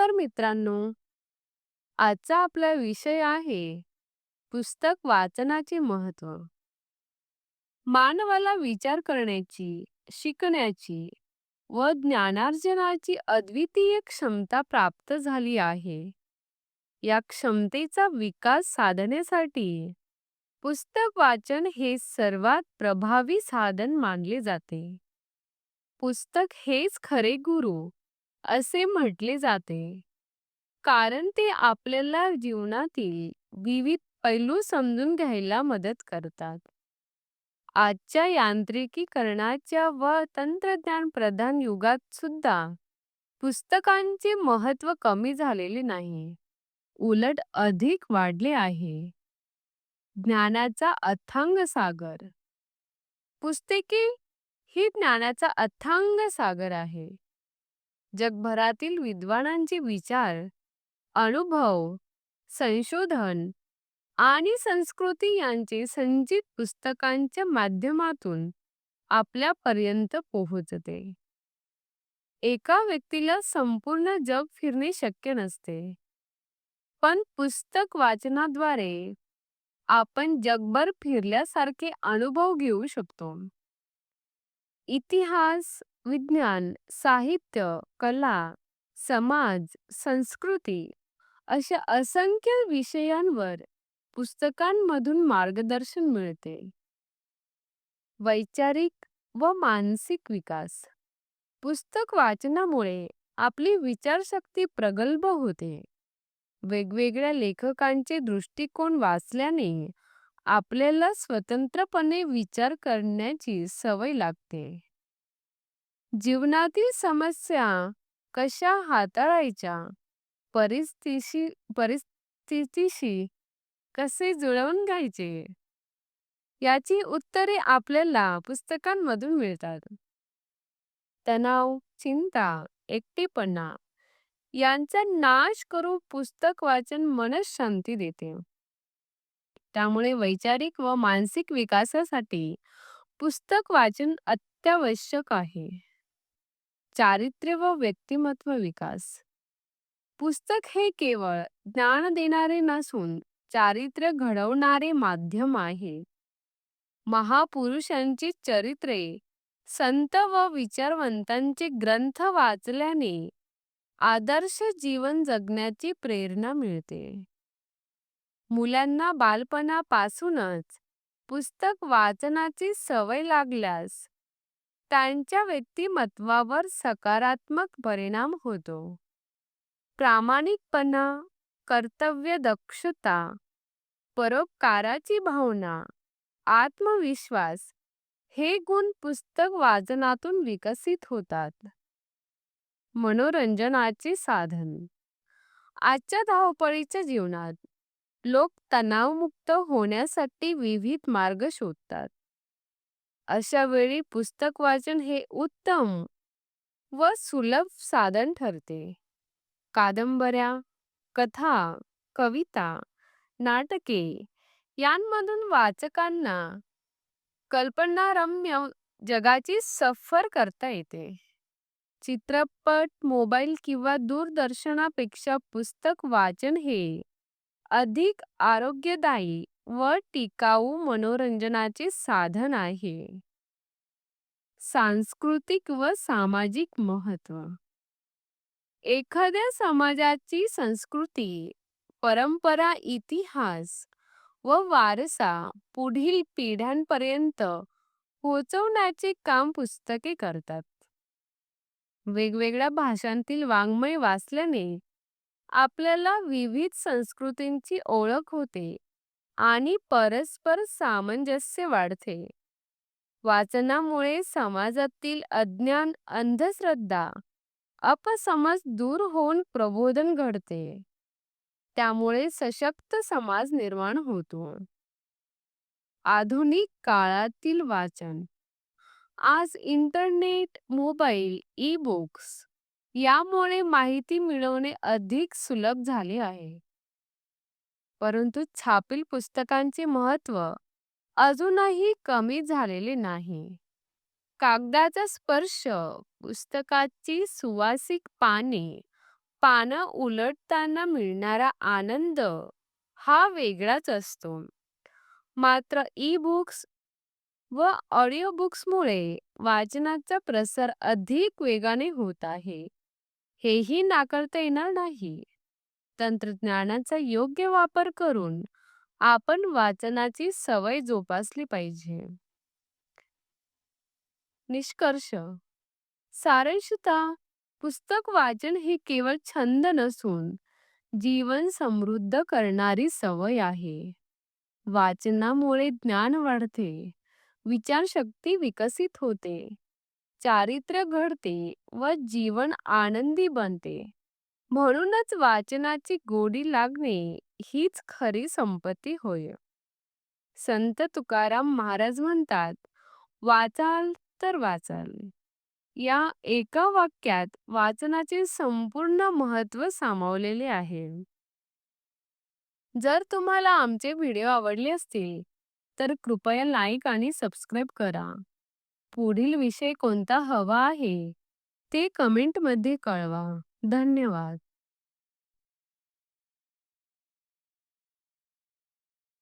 नमस्कार मित्रांनो. आजचा आपला विषय आहे पुस्तक वाचनाचे महत्त्व मानवाला विचार करण्याची शिकण्याची व ज्ञानार्जनाची अद्वितीय क्षमता प्राप्त झाली आहे. या क्षमतेचा विकास साधण्यासाठी पुस्तक वाचन हे सर्वात प्रभावी साधन मानले जाते. पुस्तक हेच खरे गुरु असे म्हटले जाते. कारण ते आपल्याला जीवनातील विविध पैलू समजून घ्यायला मदत करतात. आजच्या यांत्रिकीकरणाच्या व तंत्रज्ञान प्रधान युगात सुद्धा पुस्तकांचे महत्त्व कमी झालेले नाही. उलट अधिक वाढले आहे. ज्ञानाचा अथांग सागर. पुस्तके ही ज्ञानाचा अथांग सागर आहे. जगभरातील विद्वानांचे विचार अनुभव संशोधन आणि संस्कृती यांचे संचित पुस्तकांच्या माध्यमातून आपल्यापर्यंत पोहोचते. एका व्यक्तीला संपूर्ण जग फिरणे शक्य नसते. पण पुस्तक वाचनाद्वारे आपण जगभर फिरल्यासारखे अनुभव घेऊ शकतो. इतिहास विज्ञान साहित्य कला समाज संस्कृती अशा असंख्य विषयांवर पुस्तकांमधून मार्गदर्शन मिळते. वैचारिक व मानसिक विकास. पुस्तक वाचनामुळे आपली विचारशक्ती प्रगल्भ होते. वेगवेगळ्या लेखकांचे दृष्टिकोन वाचल्याने आपल्याला स्वतंत्रपणे विचार करण्याची सवय लागते. जीवनातील समस्या कशा हाताळायच्या? परिस्थितीशी परिस्थितीशी कसे जुळवून घ्यायचे? याची उत्तरे आपल्याला पुस्तकांमधून मिळतात. तणाव चिंता एकटेपणा यांचा नाश करून पुस्तक वाचन मनस शांती देते. त्यामुळे वैचारिक व मानसिक विकासासाठी पुस्तक वाचन अत्यावश्यक आहे. चारित्र्य व व्यक्तिमत्व विकास. पुस्तक हे केवळ ज्ञान देणारे नसून चारित्र्य घडवणारे माध्यम आहे. महापुरुषांची चरित्रे संत व विचारवंतांचे ग्रंथ वाचल्याने आदर्श जीवन जगण्याची प्रेरणा मिळते. मुलांना बालपणापासूनच पुस्तक वाचनाची सवय लागल्यास त्यांच्या व्यक्तिमत्वावर सकारात्मक परिणाम होतो. प्रामाणिकपणा कर्तव्यदक्षता परोपकाराची भावना आत्मविश्वास हे गुण पुस्तक वाचनातून विकसित होतात. मनोरंजनाचे साधन. आजच्या धावपळीच्या जीवनात लोक तणावमुक्त होण्यासाठी विविध मार्ग शोधतात. अशा वेळी पुस्तक वाचन हे उत्तम व सुलभ साधन ठरते. कादंबऱ्या कथा कविता नाटके यांमधून वाचकांना कल्पनारम्य जगाची सफर करता येते. चित्रपट मोबाईल किंवा दूरदर्शनापेक्षा पुस्तक वाचन हे अधिक आरोग्यदायी व टिकाऊ मनोरंजनाचे साधन आहे. सांस्कृतिक व सामाजिक महत्त्व एखाद्या समाजाची संस्कृती परंपरा इतिहास व वारसा पुढील पिढ्यांपर्यंत पोहोचवण्याचे काम पुस्तके करतात. वेगवेगळ्या भाषांतील वाङ्मय वाचल्याने आपल्याला विविध संस्कृतींची ओळख होते. आणि परस्पर सामंजस्य वाढते. वाचनामुळे समाजातील अज्ञान अंधश्रद्धा अपसमज दूर होऊन प्रबोधन घडते. त्यामुळे सशक्त समाज निर्माण होतो. आधुनिक काळातील वाचन. आज इंटरनेट मोबाईल ई बुक्स यामुळे माहिती मिळवणे अधिक सुलभ झाले आहे. परंतु छापील पुस्तकांचे महत्त्व अजूनही कमी झालेले नाही कागदाचा स्पर्श पुस्तकाची सुवासिक पाने पानं उलटताना मिळणारा आनंद हा वेगळाच असतो. मात्र ई-बुक्स व ऑडिओ बुक्समुळे वाचनाचा प्रसार अधिक वेगाने होत आहे. हेही नाकारता येणार नाही. तंत्रज्ञानाचा योग्य वापर करून आपण वाचनाची सवय जोपासली पाहिजे. निष्कर्ष सारांशतः पुस्तक वाचन हे केवळ छंद नसून जीवन समृद्ध करणारी सवय आहे. वाचनामुळे ज्ञान वाढते, विचारशक्ती विकसित होते, चारित्र्य घडते व जीवन आनंदी बनते. म्हणूनच वाचनाची गोडी लागणे हीच खरी संपत्ती होय. संत तुकाराम महाराज म्हणतात, वाचाल तर वाचाल. या एका वाक्यात वाचनाचे संपूर्ण महत्त्व सामावलेले आहे. जर तुम्हाला आमचे व्हिडिओ आवडले असतील तर कृपया लाईक आणि सबस्क्राईब करा. पुढील विषय कोणता हवा आहे ते कमेंटमध्ये कळवा. धन्यवाद.